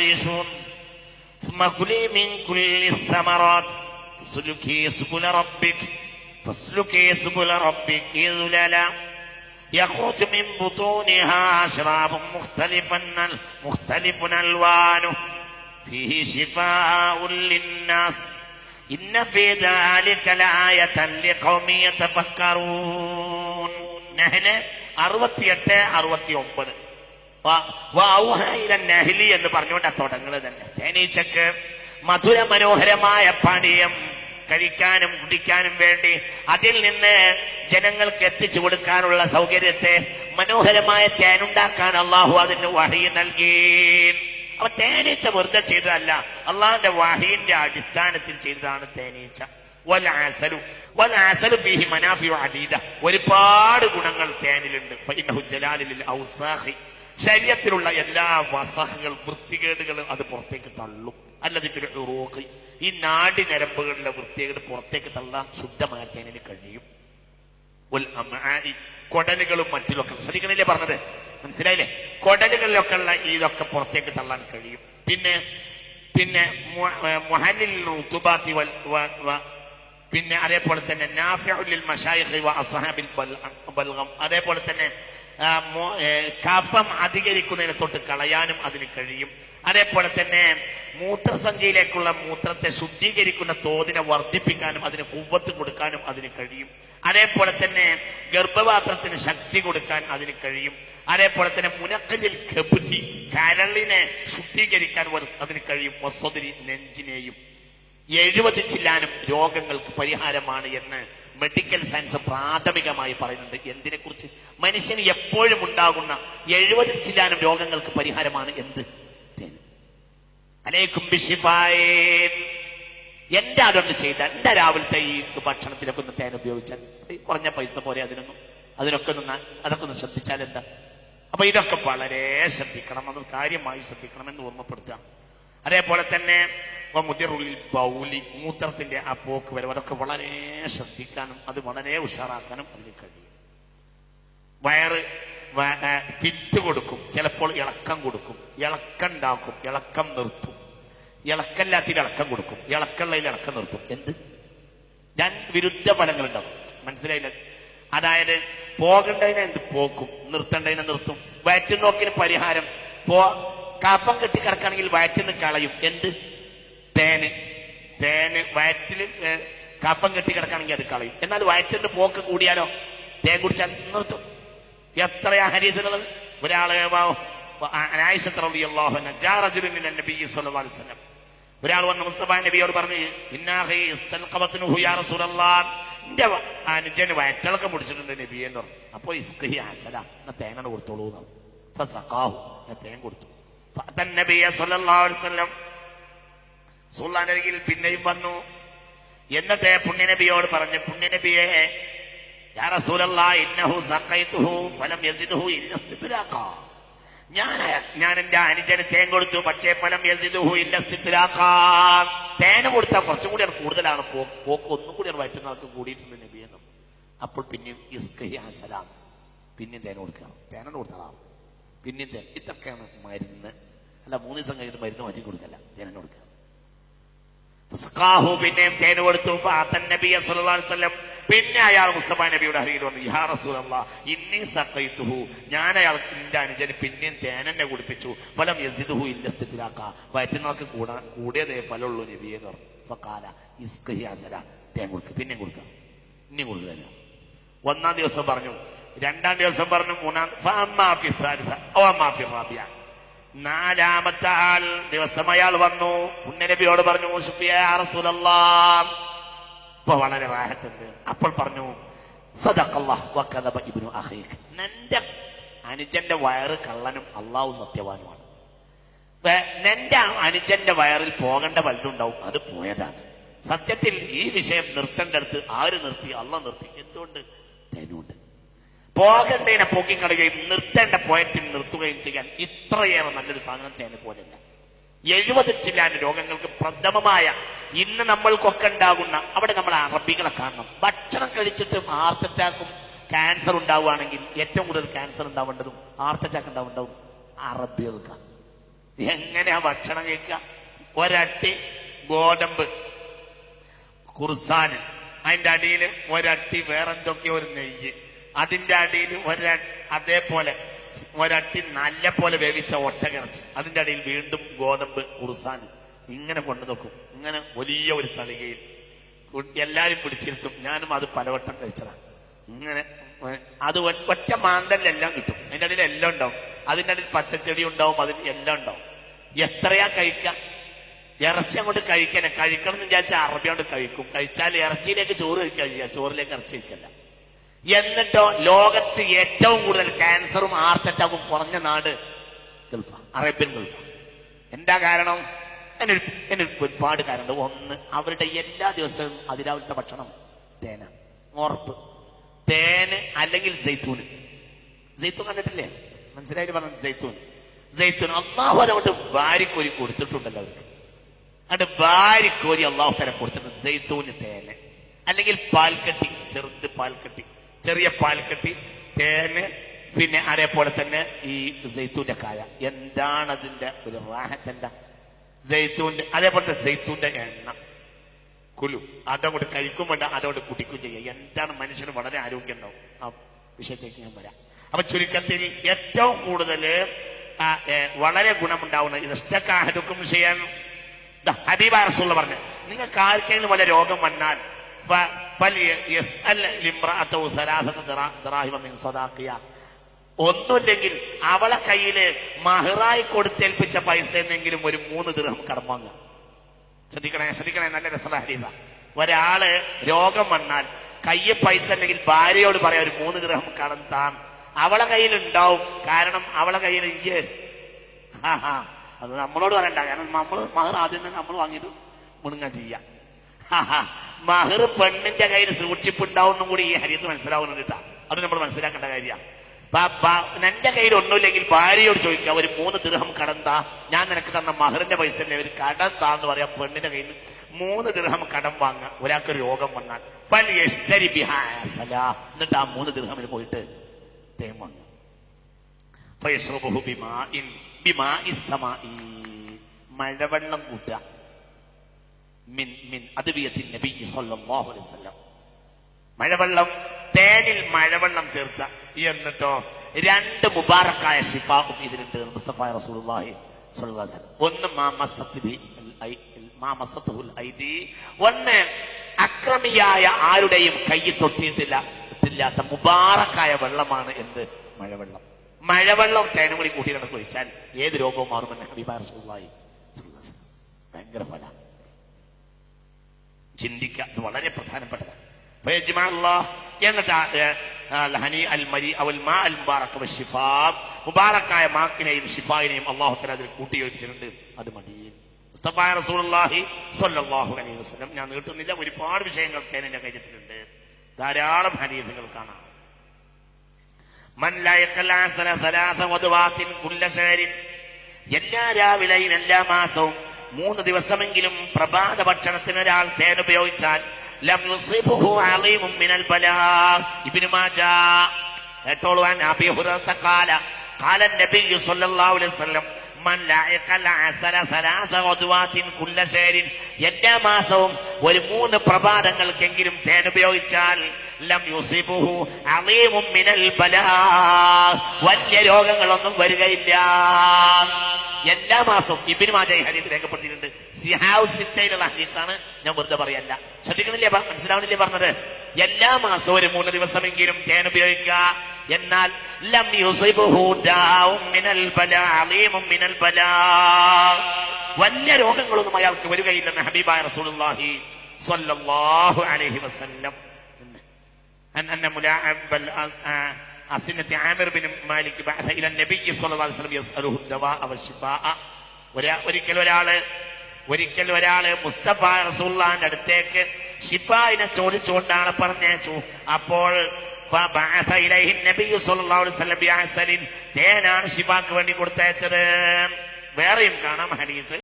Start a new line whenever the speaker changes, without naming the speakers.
تعيشون ثم كلي من كل الثمرات. فاسلكي سبل ربك. فاسلكي سبل ربك. ذللا يخرج من بطونها شراب مختلف مختلف ألوانه فيه شفاء للناس. إن في ذلك لآية لقوم يتفكرون. نحن اروت أروتي أمبنه നഹലി എന്ന് പറഞ്ഞുകൊണ്ട് തുടങ്ങുന്നത് തന്നെ. തേനീച്ചക്ക് മധുര മനോഹരമായ പാനീയം കഴിക്കാനും കുടിക്കാനും വേണ്ടി അതിൽ നിന്ന് ജനങ്ങൾക്ക് എത്തിച്ചു കൊടുക്കാനുള്ള സൗകര്യത്തെ മനോഹരമായ തേനുണ്ടാക്കാൻ അള്ളാഹു അതിന് വഹി നൽകി. അവ തേനീച്ച വെറുതെ ചെയ്തതല്ല അള്ളാഹിന്റെ വഹീന്റെ അടിസ്ഥാനത്തിൽ ചെയ്തതാണ് തേനീച്ച. ഒരുപാട് ഗുണങ്ങൾ തേനിലുണ്ട്. ശരീരത്തിലുള്ള എല്ലാ വസഹകൾ വൃത്തികേടുകളും അത് പുറത്തേക്ക് തള്ളും. അല്ലതിന്റെ റോക്ക് ഈ നാടി നരമ്പുകളിലെ വൃത്തികേട് പുറത്തേക്ക് തള്ളാൻ ശുദ്ധമാക്കാൻ തേനിന് കഴിയും. കൊടലുകളും മറ്റിലൊക്കെ ശ്രദ്ധിക്കണില്ലേ പറഞ്ഞത്? മനസ്സിലായില്ലേ? കൊടലുകളിലൊക്കെ ഉള്ള ഇതൊക്കെ പുറത്തേക്ക് തള്ളാൻ കഴിയും. പിന്നെ പിന്നെ മൊഹലിൽ വ- പിന്നെ അതേപോലെ തന്നെ നാഫിഉൽ മശായിഖ് വ അസ്ഹാബിൽ അതേപോലെ തന്നെ കഫം അധികരിക്കുന്നതിനെ തൊട്ട് കളയാനും അതിന് കഴിയും. അതേപോലെ തന്നെ മൂത്രസഞ്ചിയിലേക്കുള്ള മൂത്രത്തെ ശുദ്ധീകരിക്കുന്ന തോതിനെ വർദ്ധിപ്പിക്കാനും അതിന് കുവ്വത്ത് കൊടുക്കാനും അതിന് കഴിയും. അതേപോലെ തന്നെ ഗർഭപാത്രത്തിന് ശക്തി കൊടുക്കാൻ അതിന് കഴിയും. അതേപോലെ തന്നെ മുനക്കലിൽ കബുതി കരളിനെ ശുദ്ധീകരിക്കാൻ അതിന് കഴിയും. വസ്വതിരി നെഞ്ചിനെയും എഴുപത് ചില്ലാനും രോഗങ്ങൾക്ക് പരിഹാരമാണ് എന്ന് മെഡിക്കൽ സയൻസ് പ്രാഥമികമായി പറയുന്നുണ്ട്. എന്തിനെ കുറിച്ച് മനുഷ്യന് എപ്പോഴും ഉണ്ടാകുന്ന എഴുപത് ചില്ലാനും രോഗങ്ങൾക്ക് പരിഹാരമാണ് എന്ത്? എന്റെ അതൊന്ന് ചെയ്ത? എന്റെ രാവിലത്തെ ഈ ഭക്ഷണത്തിലൊക്കെ ഒന്ന് തേൻ ഉപയോഗിച്ചാൽ? കുറഞ്ഞ പൈസ പോലെ അതിനൊന്നും? അതിനൊക്കെ ഒന്ന് അതൊക്കെ ഒന്ന് ശ്രദ്ധിച്ചാൽ എന്താ? അപ്പൊ ഇതൊക്കെ വളരെ ശ്രദ്ധിക്കണം. അത് കാര്യമായി ശ്രദ്ധിക്കണം എന്ന് ഓർമ്മപ്പെടുത്തുക. അതേപോലെ തന്നെ മുതിറുള്ളിൽ ബൗലി മൂത്രത്തിന്റെ ആ പോക്ക് വരവ് അതൊക്കെ വളരെ ശ്രദ്ധിക്കാനും അത് വളരെ ഉഷാറാക്കാനും അതിന് കഴിയും. വയറ് പിറ്റ് കൊടുക്കും. ചിലപ്പോൾ ഇളക്കം കൊടുക്കും. ഇളക്കം ഉണ്ടാക്കും. ഇളക്കം നിർത്തും. ഇളക്കല്ലാത്തിൽ ഇളക്കം കൊടുക്കും. ഇളക്കള്ളയിൽ ഇളക്കം നിർത്തും. എന്ത്? ഞാൻ വിരുദ്ധ ഫലങ്ങൾ ഉണ്ടാവും മനസ്സിലായില്ല? അതായത് പോകേണ്ടതിനെ എന്ത്? പോക്കും. നിർത്തേണ്ടതിനെ നിർത്തും. വയറ്റുനോക്കിന് പരിഹാരം. പോ കപ്പം കെട്ടി കിടക്കുകയാണെങ്കിൽ വയറ്റിന്ന് കളയും. എന്ത്? തേന്. തേന് വയറ്റിൽ കപ്പം കെട്ടി കിടക്കുകയാണെങ്കിൽ അത് കളയും. എന്നാൽ വയറ്റിന്റെ പോക്ക് കൂടിയാലോ? തേൻ കുടിച്ചാൽ നിർത്തും. എത്രയാ ഹരീതിനുള്ളത് ഒരാൾ ഒരാൾ വന്ന് മുസ്തഫ നബിയോട് പറഞ്ഞു എന്റെ പിടിച്ചിട്ടുണ്ട് നബി എന്ന് പറഞ്ഞു. അപ്പൊ തേങ്ങ കൊടുത്തോളൂ തേൻ കൊടുത്തു. അരികിൽ പിന്നെയും വന്നു. എന്നിട്ട് പുണ്യനബിയോട് പറഞ്ഞു പുണ്യനബിയെ ഞാൻ ഞാൻ എന്റെ അനുജന് തേൻ കൊടുത്തു പക്ഷേ ഫലം യസിദുഹു ഇല്ല ഇസ്തിദ്രാഖാ തേന കൊടുത്താൽ കുറച്ചും കൂടി കൂടുതലാണ് പോക്ക് ഒന്നും കൂടി വയറ്റുന്നവർക്ക് കൂടിയിട്ടുണ്ട് നബി എന്നും. അപ്പോൾ പിന്നെയും ഇസ്കഹി അസലാം പിന്നെയും തേൻ കൊടുക്കാം തേന കൊടുത്തതാം. പിന്നെയും തേൻ. ഇതൊക്കെയാണ് മരുന്ന്. അല്ല മൂന്ന് ദിവസം കഴിഞ്ഞിട്ട് മരുന്ന് മാറ്റി കൊടുക്കല്ല. തേനോട് കൊടുക്കുക. പിന്നെയും തേന് കൊടുത്തു. പിന്നെ അയാൾ മുസ്തഫ നബിയുടെ ഹരിയിൽ വന്നു. യാ റസൂലല്ലാഹ് ഇന്നി സഖൈതുഹു. ഞാൻ അയാൾ എന്റെ അനുജന് പിന്നെയും തേനെന്നെ കുടിപ്പിച്ചു. ഫലം യസിദുഹു ഇല്ലസ്തിലാക്ക വയറ്റുന്നവർക്ക് കൂടാ കൂടിയതേ ഫലമുള്ളൂ നബിയെ എന്ന് പറഞ്ഞു. തേൻ കൊടുക്കുക പിന്നെയും കൊടുക്കുക ഇനി കൊടുക്കുക ഒന്നാം ദിവസം പറഞ്ഞു. രണ്ടാം ദിവസം പറഞ്ഞു മൂന്നാം നാലാമത്തെ ആൾ ദിവസം അയാൾ വന്നു. പുണ്യനബിയോട് പറഞ്ഞു. ഇപ്പൊ വളരെ റാഹത്തുണ്ട്. അപ്പോൾ പറഞ്ഞു ഇബ്നു നിന്റെ അനുജന്റെ വയറ് കള്ളനും അള്ളാഹു സത്യവാനുമാണ്. നിന്റെ അനുജന്റെ വയറിൽ പോകേണ്ട വലുതുണ്ടാവും അത് പോയതാണ്. സത്യത്തിൽ ഈ വിഷയം നിർത്തേണ്ടടുത്ത് ആര് നിർത്തി? അള്ള നിർത്തി. എന്തുകൊണ്ട്? തേനുണ്ട് പോകേണ്ടതിനെ പോക്കിക്കളയുകയും നിർത്തേണ്ട പോയറ്റിൽ നിർത്തുകയും ചെയ്യാൻ ഇത്രയേറെ നല്ലൊരു സാധനം തേനെ പോലെയല്ല. എഴുപത് ചില്ലാൻ രോഗങ്ങൾക്ക് പ്രഥമമായ ഇന്ന് നമ്മൾക്കൊക്കെ ഉണ്ടാകുന്ന അവിടെ നമ്മൾ അറബികളെ കാണണം. ഭക്ഷണം കഴിച്ചിട്ട് ഹാർട്ട് അറ്റാക്കും ക്യാൻസർ ഉണ്ടാവുകയാണെങ്കിൽ ഏറ്റവും കൂടുതൽ ക്യാൻസർ ഉണ്ടാവേണ്ടതും ഹാർട്ട് അറ്റാക്ക് ഉണ്ടാവേണ്ടതും അറബികൾക്കാണ് എങ്ങനെയാ ഭക്ഷണം കഴിക്കുക? ഒരട്ടി ഗോതമ്പ് കുർസാന് അതിന്റെ അടിയിൽ ഒരട്ടി വേറെന്തൊക്കെയോ ഒരു നെയ്യ്. അതിന്റെ അടിയിൽ ഒര അതേപോലെ ഒരട്ടി നല്ല പോലെ വേവിച്ച ഒട്ടകിറച്ചി അതിന്റെ അടിയിൽ വീണ്ടും ഗോതമ്പ് കുറുസാൻ. ഇങ്ങനെ കൊണ്ടു നോക്കും ഇങ്ങനെ വലിയ ഒരു തളികയിൽ. എല്ലാരും പിടിച്ചിരുത്തും ഞാനും അത് പലവട്ടം കഴിച്ചതാണ് ഇങ്ങനെ അത് ഒറ്റ മാന്തലിലെല്ലാം കിട്ടും. അതിന്റെ അടിയിൽ എല്ലാം ഉണ്ടാവും. അതിന്റെ അടിയിൽ പച്ചച്ചെടി ഉണ്ടാവും. അതിന് എല്ലാം ഉണ്ടാവും. എത്രയാ കഴിക്കുക ഇറച്ചി അങ്ങോട്ട് കഴിക്കാനെ കഴിക്കണം എന്ന് വിചാരിച്ചാൽ അറബി അങ്ങോട്ട് കഴിക്കും. കഴിച്ചാൽ ഇറച്ചിയിലേക്ക് ചോറ് കഴിക്കുക ചോറിലേക്ക് ഇറച്ചി കഴിക്കല്ല. എന്നിട്ടോ ലോകത്ത് ഏറ്റവും കൂടുതൽ ക്യാൻസറും ഹാർട്ട് അറ്റാക്കും കുറഞ്ഞ നാട് ഗൾഫ അറേബ്യൻ ഗൾഫ. എന്താ കാരണം? എന്നൊരു എന്നൊരു ഒരുപാട് കാരണം ഒന്ന് അവരുടെ എല്ലാ ദിവസവും അതിരാവിലത്തെ ഭക്ഷണം തേന ഓർപ്പ് തേന് അല്ലെങ്കിൽ ജയ്ത്തൂന് ജയ്ത്തൂൻ കണ്ടിട്ടില്ലേ? മനസ്സിലായിട്ട് പറഞ്ഞു ജയ്ത്തൂൻ ജയ്ത്തൂൻ അള്ളാഹു അതങ്ങോട്ട് വാരിക്കോരി കൊടുത്തിട്ടുണ്ടല്ലോ അവർക്ക്. അത് വാരിക്കോരി അള്ളാഹു തരം കൊടുത്തിട്ടുണ്ട്. ജയ്ത്തൂന് തേന്. അല്ലെങ്കിൽ പാൽക്കട്ടി ചെറുത് പാൽക്കട്ടി. ചെറിയ പാൽക്കെട്ടി തേന് പിന്നെ അതേപോലെ തന്നെ ഈ ജയ്ത്തൂന്റെ കായ. എന്താണ് അതിന്റെ ഒരു റാഹത്തിന്റെ അതേപോലെ അതേപോലത്തെ ജയ്ത്തൂന്റെ എണ്ണ. കുലു. അതങ്ങോട്ട് കഴിക്കും വേണ്ട അതോട് കുടിക്കും ചെയ്യുക എന്താണ് മനുഷ്യന് വളരെ ആരോഗ്യം ഉണ്ടാവും? ആ വിഷയത്തേക്ക് ഞാൻ വരാം. അപ്പൊ ചുരുക്കത്തിൽ ഏറ്റവും കൂടുതൽ വളരെ ഗുണമുണ്ടാവുന്ന ഇത് ഇഷ്ടക്കാഹരുക്കും ചെയ്യാൻ ഹബീബ് അറസുള്ള റസൂള്ള പറഞ്ഞു നിങ്ങൾക്ക് ആർക്കെങ്കിലും വല്ല രോഗം വന്നാൽ ഒന്നുമില്ലെങ്കിൽ അവളെ കയ്യിൽ മഹറായി കൊടുത്തേൽപ്പിച്ച പൈസ എന്നെങ്കിലും ഒരു മൂന്ന് ദൃഹം കടം ശ്രദ്ധിക്കണേ ശ്രദ്ധിക്കണേ നല്ല രസമുള്ള ഹരീത ഒരാൾ രോഗം വന്നാൽ കയ്യിൽ പൈസ ഉണ്ടെങ്കിൽ ഭാര്യയോട് പറയാം ഒരു മൂന്ന് ഗ്രഹം കടം താൻ. അവളെ കയ്യിൽ ഉണ്ടാവും കാരണം അവളെ കയ്യിൽ ഹാ. അത് നമ്മളോട് പറയണ്ട. കാരണം നമ്മൾ മഹർ ആദ്യം തന്നെ നമ്മൾ വാങ്ങിയിട്ട് മുണുങ്ങ ചെയ്യാം. മഹർ പെണ്ണിന്റെ കയ്യിൽ സൂക്ഷിപ്പുണ്ടാവുന്നും കൂടി ഈ ഹരിയത്ത് മനസ്സിലാവുന്നുണ്ട് കേട്ടാ അത് നമ്മൾ മനസ്സിലാക്കേണ്ട കാര്യമാണ് എന്റെ കയ്യിൽ ഒന്നുമില്ലെങ്കിൽ ഭാര്യയോട് ചോദിക്കുക ഒരു മൂന്ന് ദിർഹം കടന്താ? ഞാൻ നിനക്ക് തന്ന മഹറിന്റെ പൈസ അല്ലേ? ഒരു കടന്താ താ എന്ന് പറയാം പെണ്ണിന്റെ കയ്യിൽ മൂന്ന് ദിർഹം കടം വാങ്ങ ഒരാൾക്ക് രോഗം വന്നാൽ. എന്നിട്ട് ആ മൂന്ന് ദിർഹമിൽ പോയിട്ട് ബിമാഇ മഴവെള്ളം കൂട്ടുക. മിൻ മിൻ നബി സല്ലല്ലാഹു അലൈഹി വസല്ലം. മഴവെള്ളം തേനിൽ മഴവെള്ളം ചേർത്ത എന്നിട്ടോ രണ്ട് മുബാറക്കായ ഷിഫാവും ഇതിലുണ്ട് റസൂലുള്ളാഹി അലൈഹി വസല്ലം. ഒന്ന് ഒന്ന് അക്രമിയായ ആരുടെയും കൈ തൊട്ടിയിട്ടില്ല ഇല്ലാത്ത മുബാറക്കായ വെള്ളമാണ് എന്ത്? മഴവെള്ളം. മഴവെള്ളം തേനും കൂടി കൂട്ടി കുഴിച്ചാൽ ഏത് രോഗവും മാറുമെന്ന് ഹബീബ റസൂലുള്ളാഹി സ്വല്ലല്ലാഹു അലൈഹി വസല്ലം. ഭയങ്കര ഫല. ചിന്തിക്കുക. അത് വളരെ പ്രധാനപ്പെട്ടതാണ്. എന്നിട്ട് മുബാറക്കായ മാക്കിനെയും ഷിഫായിനെയും അള്ളാഹുത്തല അതിൽ കൂട്ടിയോജിച്ചിട്ടുണ്ട്. അത് അലൈഹി ഞാൻ നീട്ടുന്നില്ല. ഒരുപാട് വിഷയങ്ങൾ എന്റെ കാര്യത്തിലുണ്ട് ധാരാളം ഹരീസുകൾ കാണാം. എല്ലാ രാവിലെയും എല്ലാ മാസവും മൂന്ന് ദിവസമെങ്കിലും പ്രഭാത ഭക്ഷണത്തിന് ഒരാൾ തേൻ ഉപയോഗിച്ചാൽ ലം യുസിബുഹു അളീമും മിനൽ ബലാ. ഇബ്നു മാജാ കേട്ടോളൂ അൻ അബി ഹുറൈറ ഖാല ഖാല നബി സല്ലല്ലാഹു അലൈഹി വസല്ലം മൻ ലഅഖല അസല സലാസ ഗദ്വാത്തിൻ കുല്ല ശഹരിൻ എല്ലാ മാസവും ഒരു മൂന്ന് പ്രഭാതങ്ങൾക്കെങ്കിലും തേൻ ഉപയോഗിച്ചാൽ ലം മിനൽ ബലാ. വലിയ രോഗങ്ങളൊന്നും വരികയില്ല. എല്ലാ മാസവും ഇബിന് മാജായി ഹരീത്ത് രേഖപ്പെടുത്തിയിട്ടുണ്ട്. സിഹാവ് സിറ്റയിലുള്ള ഹരീത്താണ് ഞാൻ വെറുതെ പറയല്ല. ശ്രദ്ധിക്കണില്ലേ മനസ്സിലാവണില്ലേ പറഞ്ഞത്? എല്ലാ മാസവും ഒരു മൂന്ന് ദിവസമെങ്കിലും തേൻ ഉപയോഗിക്കുക. എന്നാൽ ലം മിനൽ മിനൽ വലിയ രോഗങ്ങളൊന്നും അയാൾക്ക് വരികയില്ലെന്ന് ഹബീബായ റസൂലുള്ളാഹി സ്വല്ലല്ലാഹു അലൈഹി വസല്ലം. അസിനത്തെ ആമിർ മാലിക് ഇല അലൈഹി വസല്ലം ദവാ ഒരിക്കൽ ഒരാൾ ഒരിക്കൽ ഒരാൾ മുസ്തഫ റസൂലുള്ളാഹിന്റെ അടുത്തേക്ക് ഷിഫായിനെ ചോദിച്ചുകൊണ്ടാണ് പറഞ്ഞു അപ്പോൾ തേനാണ് ഷിഫാക്ക് വേണ്ടി കൊടുത്തയച്ചത്. വേറെയും കാണാം ഹരീത്ത്